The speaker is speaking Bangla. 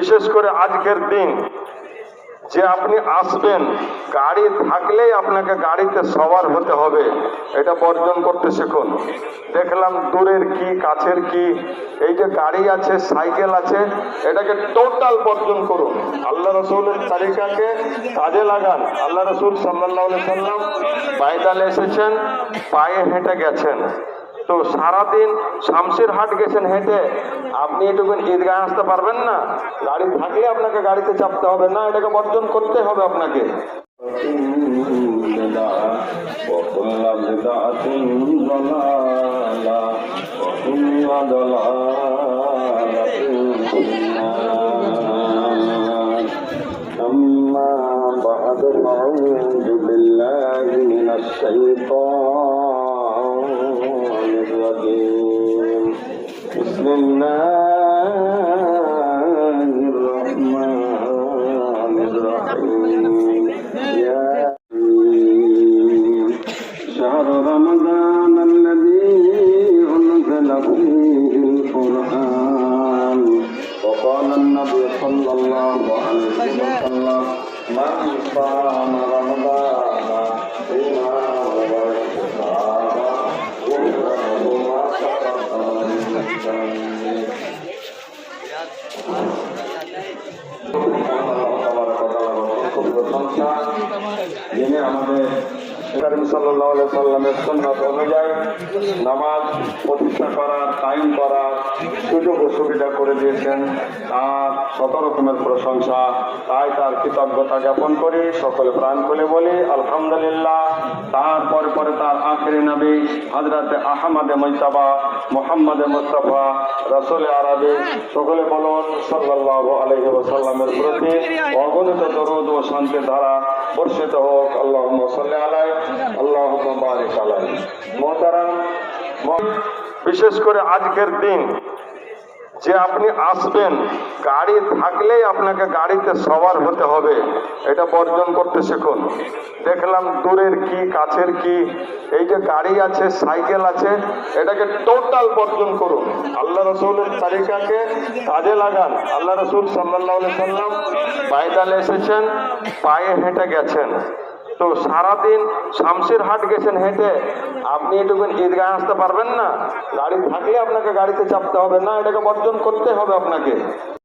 বিশেষ করে আজকের দিন, যে আপনি আসবেন, গাড়ি থাকলেই আপনাকে গাড়িতে সবার হতে হবে, এটা বর্জন করতে শিখুন। দেখলাম দূরের কি, কাছের কি, এই যে গাড়ি আছে, সাইকেল আছে, এটাকে টোটাল বর্জন করুন। আল্লাহ রসুলের তালিকাকে কাজে লাগান। আল্লাহ রসুল সাল্লাহ সাল্লাম পায়দালে এসেছেন, পায়ে হেঁটে গেছেন। তো সারাদিন শামসির হাট গেছেন হেঁটে আপনি এটুকুন ঈদগাহ আসতে পারবেন না গাড়ি থাকলে আপনাকে গাড়িতে চাপতে হবে না এটাকে বর্জন করতে হবে আপনাকে وكل بدعة ضلالة وكل ضلالة في النار أما بعد فأعوذ بالله من الشيطان صلى الله عليه وسلم من صام رمضان যিনি আমাদের করিম সাল্লাহ সাল্লামের সন্ন্যত নামাজ প্রতিষ্ঠা করার টাইম করার সুযোগ সুবিধা করে দিয়েছেন। তার শত রকমের প্রশংসা। তাই তার কৃতজ্ঞতা জ্ঞাপন করি, সকলে প্রাণ খুলে বলি, আলহামদুলিল্লাহ। তারপরে পরে তার আখেরি নবী হাজরাতে আহমদে মৈতাবা মোহাম্মদে মুস্তফা, রসুল আরবি, সকলে বলুন সাল্লাহ আলহি ওসাল্লামের প্রতি অগণিত দরুদ ও শান্তির ধারা বর্ষিত হোক আল্লাহ আলাই আল্লাহ বারিক আলাই। মোহতারাম বিশেষ করে আজকের দিন যে আপনি আসবেন, গাড়ি থাকলেই আপনাকে গাড়িতে সবার হতে হবে। এটা বর্জন করতে শিখুন। দেখলাম দূরের কি, কাছের কি, এই যে গাড়ি আছে, সাইকেল আছে, এটাকে টোটাল বর্জন করুন। আল্লাহ রসুলের তালিকাকে কাজে লাগান। আল্লাহ রসুল সাল্লাহ সাল্লাম পায়দালে এসেছেন, পায়ে হেঁটে গেছেন। তো সারাদিন শামসির হাট গেছেন হেঁটে, আপনি এটুকুন ঈদগাহ আসতে পারবেন না। গাড়ি থাকলে আপনাকে গাড়িতে চাপতে হবে না, এটাকে বর্জন করতে হবে আপনাকে।